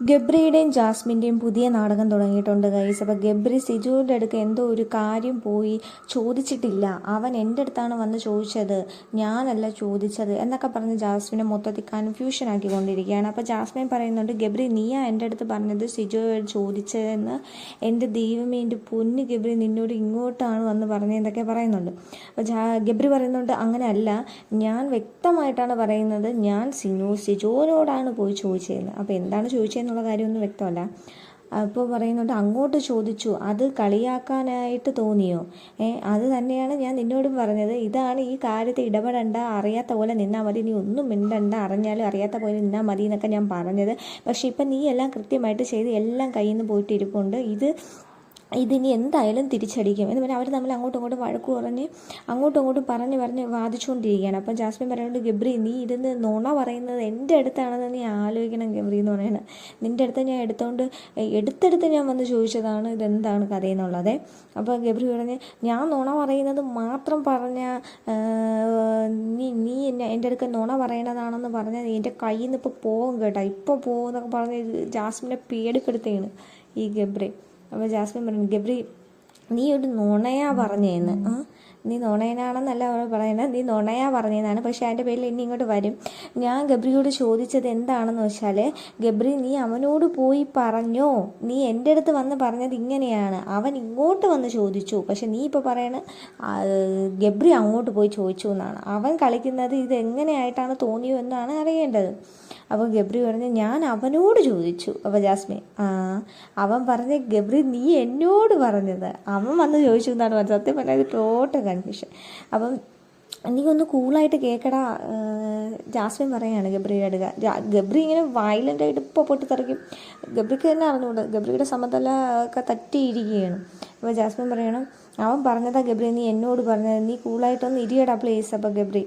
ഗബ്രിയുടെയും ജാസ്മിന്റെയും പുതിയ നാടകം തുടങ്ങിയിട്ടുണ്ട് ഗൈസ് അപ്പോൾ ഗബ്രി സിജുവിന്റെ അടുക്ക് എന്തോ ഒരു കാര്യം പോയി ചോദിച്ചിട്ടില്ല. അവൻ എന്റെ അടുത്താണ് വന്ന് ചോദിച്ചത്. ഞാനല്ല ചോദിച്ചത് എന്നൊക്കെ പറഞ്ഞ് ജാസ്മിനെ മൊത്തത്തിൽ കൺഫ്യൂഷൻ ആക്കി കൊണ്ടിരിക്കുകയാണ് അപ്പോൾ ജാസ്മിൻ പറയുന്നുണ്ട് ഗബ്രി നീയാ എന്റെ അടുത്ത് പറഞ്ഞത് സിജുവോട് ചോദിച്ചതെന്ന്? എന്റെ ദൈവമേ എന്റെ പൊന്ന് ഗബ്രി നിന്നോട് ഇങ്ങോട്ടാണ് വന്ന് പറഞ്ഞതെന്നൊക്കെ പറയുന്നുണ്ട്. അപ്പോൾ ജാ ഗബ്രി പറയുന്നുണ്ട് അങ്ങനെയല്ല. ഞാൻ വ്യക്തമായിട്ടാണ് പറയുന്നത്. ഞാൻ സിനു സിജോനോടാണ് പോയി ചോദിച്ചതെന്ന്. അപ്പോൾ എന്താണ് ചോദിച്ചതെന്നുള്ള കാര്യമൊന്നും വ്യക്തമല്ല. അപ്പോൾ പറയുന്നുണ്ട് അങ്ങോട്ട് ചോദിച്ചു അത് കളിയാക്കാനായിട്ട് തോന്നിയോ? ഏ അത് തന്നെയാണ് ഞാൻ നിന്നോടും പറഞ്ഞത്. ഇതാണ് ഈ കാര്യത്തെ ഇടപെടണ്ട അറിയാത്ത പോലെ നിന്നാൽ മതി. നീ ഒന്നും മിണ്ടണ്ട അറിഞ്ഞാലും അറിയാത്ത പോലെ നിന്നാൽ മതി എന്നൊക്കെ ഞാൻ പറഞ്ഞത്. പക്ഷേ ഇപ്പം നീ എല്ലാം കൃത്യമായിട്ട് ചെയ്ത് എല്ലാം കയ്യിൽ നിന്ന് പോയിട്ട് ഇരിപ്പുണ്ട് ഇത് ഇതിനി എന്തായാലും തിരിച്ചടിക്കും. എന്ന് പറഞ്ഞാൽ അവർ തമ്മിൽ അങ്ങോട്ടും ഇങ്ങോട്ടും വഴക്ക് പറഞ്ഞ് അങ്ങോട്ടും ഇങ്ങോട്ടും പറഞ്ഞ് പറഞ്ഞ് വാദിച്ചുകൊണ്ടിരിക്കുകയാണ്. അപ്പം ജാസ്മിൻ പറയുന്നുണ്ട് ഗബ്രി നീ ഇരുന്ന് നുണ പറയുന്നത് എന്റെ അടുത്താണെന്ന് നീ ആലോചിക്കണം ഗബ്രി എന്ന് പറയുന്നത്. നിന്റെ അടുത്ത് ഞാൻ എടുത്തോണ്ട് എടുത്തെടുത്ത് ഞാൻ വന്ന് ചോദിച്ചതാണ് ഇതെന്താണ് കഥയെന്നുള്ളത് അപ്പോൾ ഗബ്രി പറഞ്ഞ് ഞാൻ നുണ പറയുന്നത് മാത്രം പറഞ്ഞ നീ നീ എന്നെ എന്റെ അടുക്ക നുണ പറയണതാണെന്ന് പറഞ്ഞാൽ എന്റെ കയ്യിൽ നിന്ന് ഇപ്പോൾ പോകും കേട്ടോ. ഇപ്പോൾ പോകുമെന്നൊക്കെ പറഞ്ഞ് ജാസ്മിനെ പേടിപ്പെടുത്തുകയാണ് ഈ ഗബ്രി. അപ്പോൾ ജാസ്മിൻ പറഞ്ഞു ഗബ്രി നീ ഒരു നുണയാ പറഞ്ഞേന്ന്. നീ നുണയനാണെന്നല്ല അവൾ പറയുന്നത്. നീ നുണയാ പറഞ്ഞതെന്നാണ്. പക്ഷേ അതിന്റെ പേരിൽ ഇനി ഇങ്ങോട്ട് വരും. ഞാൻ ഗബ്രിയോട് ചോദിച്ചത് എന്താണെന്ന് വെച്ചാൽ ഗബ്രി നീ അവനോട് പോയി പറഞ്ഞോ? നീ എന്റെ അടുത്ത് വന്ന് പറഞ്ഞത് ഇങ്ങനെയാണ്. അവൻ ഇങ്ങോട്ട് വന്ന് ചോദിച്ചു. പക്ഷെ നീ ഇപ്പോൾ പറയണ ഗബ്രി അങ്ങോട്ട് പോയി ചോദിച്ചു എന്നാണ്. അവൻ കളിക്കുന്നത് ഇത് എങ്ങനെയായിട്ടാണ് തോന്നിയോ എന്നാണ് അറിയേണ്ടത്. അപ്പോൾ ഗബ്രി പറഞ്ഞു ഞാൻ അവനോട് ചോദിച്ചു. അപ്പോൾ ജാസ്മിൻ ആ അവൻ പറഞ്ഞ ഗബ്രി നീ എന്നോട് പറഞ്ഞത്. അവൻ വന്ന് ചോദിച്ചു എന്നാണ് സത്യം പറഞ്ഞത് ടോട്ടൽ കൺഫ്യൂഷൻ അപ്പം നീ ഒന്ന് കൂളായിട്ട് കേൾക്കടാ ജാസ്മിൻ പറയുകയാണ് ഗബ്രിയുടെ ഗബ്രി ഇങ്ങനെ വയലന്റ് ആയിട്ട് ഇപ്പോൾ പൊട്ടിത്തെറിക്കും. ഗബ്രിക്ക് തന്നെ അറിഞ്ഞുകൊണ്ട് ഗബ്രിയുടെ സമതല ഒക്കെ തട്ടിയിരിക്കുകയാണ്. അപ്പോൾ ജാസ്മിൻ പറയണം അവൻ പറഞ്ഞതാ ഗബ്രി നീ എന്നോട് പറഞ്ഞത് നീ കൂളായിട്ടൊന്ന് ഇരിയടാ പ്ലേസ് അപ്പോൾ ഗബ്രി.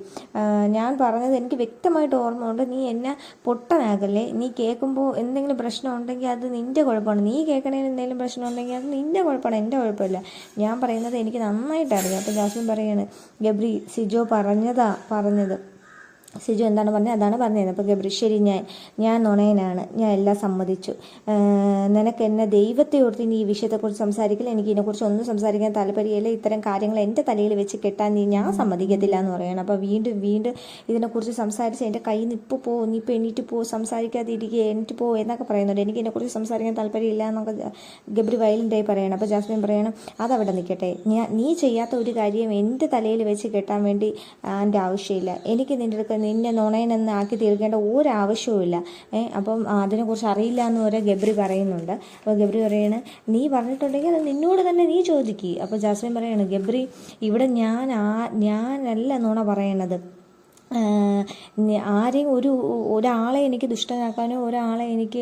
ഞാൻ പറഞ്ഞത് എനിക്ക് വ്യക്തമായിട്ട് ഓർമ്മ ഉണ്ട് നീ എന്നെ പൊട്ടനാകല്ലേ നീ കേൾക്കുമ്പോൾ എന്തെങ്കിലും പ്രശ്നം ഉണ്ടെങ്കിൽ അത് നിന്റെ കുഴപ്പമാണ്. നീ കേൾക്കണേന് എന്തെങ്കിലും പ്രശ്നം ഉണ്ടെങ്കിൽ അത് നിന്റെ കുഴപ്പമാണ് എന്റെ കുഴപ്പമില്ല. ഞാൻ പറയുന്നത് എനിക്ക് നന്നായിട്ട് അറിയാം. അപ്പോൾ ജാസ്മിൻ പറയാണ് ഗബ്രി സിജോ പറഞ്ഞതാ പറഞ്ഞത്. സിജു എന്താണ് പറഞ്ഞത്? അതാണ് പറഞ്ഞത് അപ്പോൾ ഗബ്രിശ്ശേരി ഞാൻ ഞാൻ നുണയനാണ്. ഞാൻ എല്ലാം സമ്മതിച്ചു. നിനക്ക് എന്നെ ദൈവത്തെ ഓർത്ത് നീ ഈ വിഷയത്തെക്കുറിച്ച് സംസാരിക്കില്ല. എനിക്ക് ഇതിനെക്കുറിച്ച് ഒന്നും സംസാരിക്കാൻ താല്പര്യമില്ല. ഇത്തരം കാര്യങ്ങൾ എന്റെ തലയിൽ വെച്ച് കെട്ടാൻ നീ ഞാൻ സമ്മതിക്കത്തില്ല എന്ന് പറയണം. അപ്പോൾ വീണ്ടും വീണ്ടും ഇതിനെക്കുറിച്ച് സംസാരിച്ച് എന്റെ കയ്യിൽ നിന്ന് ഇപ്പോൾ പോ നീ ഇപ്പോൾ എണീറ്റ് പോ സംസാരിക്കാതെ ഇരിക്കുക എണീറ്റ് പോ എന്നൊക്കെ പറയുന്നുണ്ട്. എനിക്ക് ഇതിനെക്കുറിച്ച് സംസാരിക്കാൻ താല്പര്യമില്ല എന്നൊക്കെ ഗബ്രി വയലന്റായി പറയണം. അപ്പോൾ ജാസ്മിൻ പറയണം അതവിടെ നിൽക്കട്ടെ. ഞാൻ നീ ചെയ്യാത്ത ഒരു കാര്യം എന്റെ തലയിൽ വെച്ച് കെട്ടാൻ വേണ്ടി എന്റെ ആവശ്യമില്ല. എനിക്ക് നിന്റെ അടുത്ത് നിന്നെ നുണയനെന്ന് ആക്കി തീർക്കേണ്ട ഒരാവശ്യവുമില്ല. അപ്പം അതിനെക്കുറിച്ച് അറിയില്ല എന്ന് വരെ ഗബ്രി പറയുന്നുണ്ട്. അപ്പോൾ ഗബ്രി പറയാണ് നീ പറഞ്ഞിട്ടുണ്ടെങ്കിൽ അത് നിന്നോട് തന്നെ നീ ചോദിക്കുക അപ്പോൾ ജാസ്മിൻ പറയാണ് ഗബ്രി ഇവിടെ ഞാൻ ആ ഞാനല്ല നുണ പറയണത്. ആരെയും ഒരു ഒരാളെ എനിക്ക് ദുഷ്ടനാക്കാനോ ഒരാളെ എനിക്ക്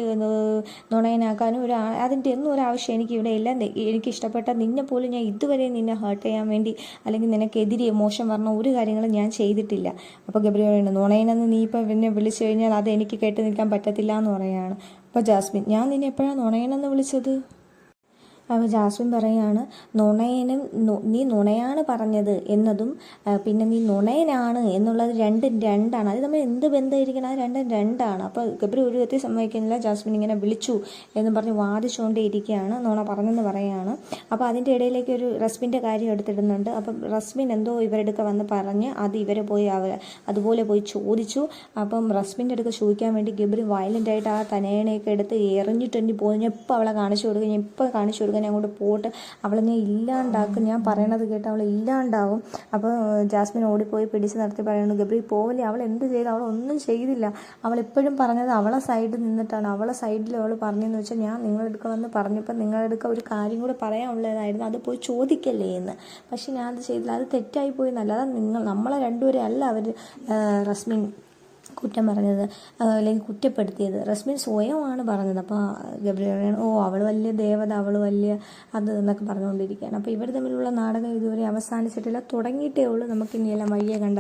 നുണയനാക്കാനോ ഒരാൾ അതിന്റെ ഒന്നും ഒരാവശ്യം എനിക്ക് ഇവിടെ ഇല്ല. എനിക്ക് ഇഷ്ടപ്പെട്ട നിന്നെ പോലും ഞാൻ ഇതുവരെ നിന്നെ ഹേർട്ട് ചെയ്യാൻ വേണ്ടി അല്ലെങ്കിൽ നിനക്കെതിരെ മോശം പറഞ്ഞ ഒരു കാര്യങ്ങളും ഞാൻ ചെയ്തിട്ടില്ല. അപ്പോൾ ഗബ്രി പറയുന്നത് നുണയനെന്ന് നീ ഇപ്പോൾ എന്നെ വിളിച്ചു കഴിഞ്ഞാൽ അത് എനിക്ക് കേട്ട് നിൽക്കാൻ പറ്റത്തില്ല എന്ന് പറയുകയാണ്. അപ്പോൾ ജാസ്മിൻ ഞാൻ നിന്നെ എപ്പോഴാണ് നുണയനെന്ന് വിളിച്ചത്? അപ്പോൾ ജാസ്മിൻ പറയാണ് നുണയനും നീ നുണയാണ് പറഞ്ഞത് എന്നതും പിന്നെ നീ നുണയനാണ് എന്നുള്ളത് രണ്ടും രണ്ടാണ്. അത് നമ്മൾ എന്ത് ബന്ധമായിരിക്കണം? അത് രണ്ടും രണ്ടാണ്. അപ്പോൾ ഗബ്രി ഒരു വ്യക്തി സമ്മതിക്കുന്നില്ല. ജാസ്മിൻ ഇങ്ങനെ വിളിച്ചു എന്ന് പറഞ്ഞ് വാദിച്ചുകൊണ്ടേ ഇരിക്കുകയാണ് നുണ പറഞ്ഞെന്ന് പറയുകയാണ് അപ്പോൾ അതിന്റെ ഇടയിലേക്ക് ഒരു റസ്മിന്റെ കാര്യം എടുത്തിടുന്നുണ്ട്. അപ്പം റസ്മിൻ എന്തോ ഇവരെടുക്ക വന്ന് പറഞ്ഞ് അത് ഇവരെ പോയി അവർ അതുപോലെ പോയി ചോദിച്ചു. അപ്പം റസ്മിന്റെ അടുത്ത് ചോദിക്കാൻ വേണ്ടി ഗബ്രി വയലന്റായിട്ട് ആ തനേണയൊക്കെ എടുത്ത് എറിഞ്ഞിട്ടുണ്ട് പോയി. ഞാൻ ഇപ്പോൾ അവളെ കാണിച്ചു കൊടുക്കുക ഞാൻ ഇപ്പോൾ കാണിച്ചു കൊടുക്കുക ഞാൻ അങ്ങോട്ട് പോട്ട് അവളെ ഞാൻ ഇല്ലാണ്ടാക്കും. ഞാൻ പറയണത് കേട്ട് അവൾ ഇല്ലാണ്ടാവും. അപ്പോൾ ജാസ്മിൻ ഓടിപ്പോയി പിടിച്ച് നടത്തി പറയുന്നു ഗബ്രി പോവില്ല? അവൾ എന്ത് ചെയ്തു? അവൾ ഒന്നും ചെയ്തില്ല. അവൾ എപ്പോഴും പറഞ്ഞത് അവളെ സൈഡിൽ നിന്നിട്ടാണ്. അവളെ സൈഡിൽ അവൾ പറഞ്ഞതെന്ന് വെച്ചാൽ ഞാൻ നിങ്ങളുടെ അടുക്ക വന്ന് പറഞ്ഞപ്പോൾ നിങ്ങളുടെ അടുക്ക ഒരു കാര്യം കൂടെ പറയാനുള്ളതായിരുന്നു. അത് പോയി ചോദിക്കല്ലേ എന്ന്. പക്ഷെ ഞാൻ അത് ചെയ്തില്ല. അത് തെറ്റായി പോയി എന്നല്ലാതെ നിങ്ങൾ നമ്മളെ രണ്ടുപേരെ അല്ല അവർ റസ്മിൻ കുറ്റം പറഞ്ഞത്. അല്ലെങ്കിൽ കുറ്റപ്പെടുത്തിയത്. റസ്മിൻ സ്വയമാണ് പറഞ്ഞത്. അപ്പോൾ ഗബ്രിയാണ് ഓ അവൾ വലിയ ദേവത അവൾ വലിയ അത് എന്നൊക്കെ പറഞ്ഞുകൊണ്ടിരിക്കുകയാണ്. അപ്പോൾ ഇവർ തമ്മിലുള്ള നാടകം ഇതുവരെ അവസാനിച്ചിട്ടില്ല. തുടങ്ങിയിട്ടേ ഉള്ളൂ. നമുക്ക് ഇനിയെല്ലാം വഴിയെ കണ്ട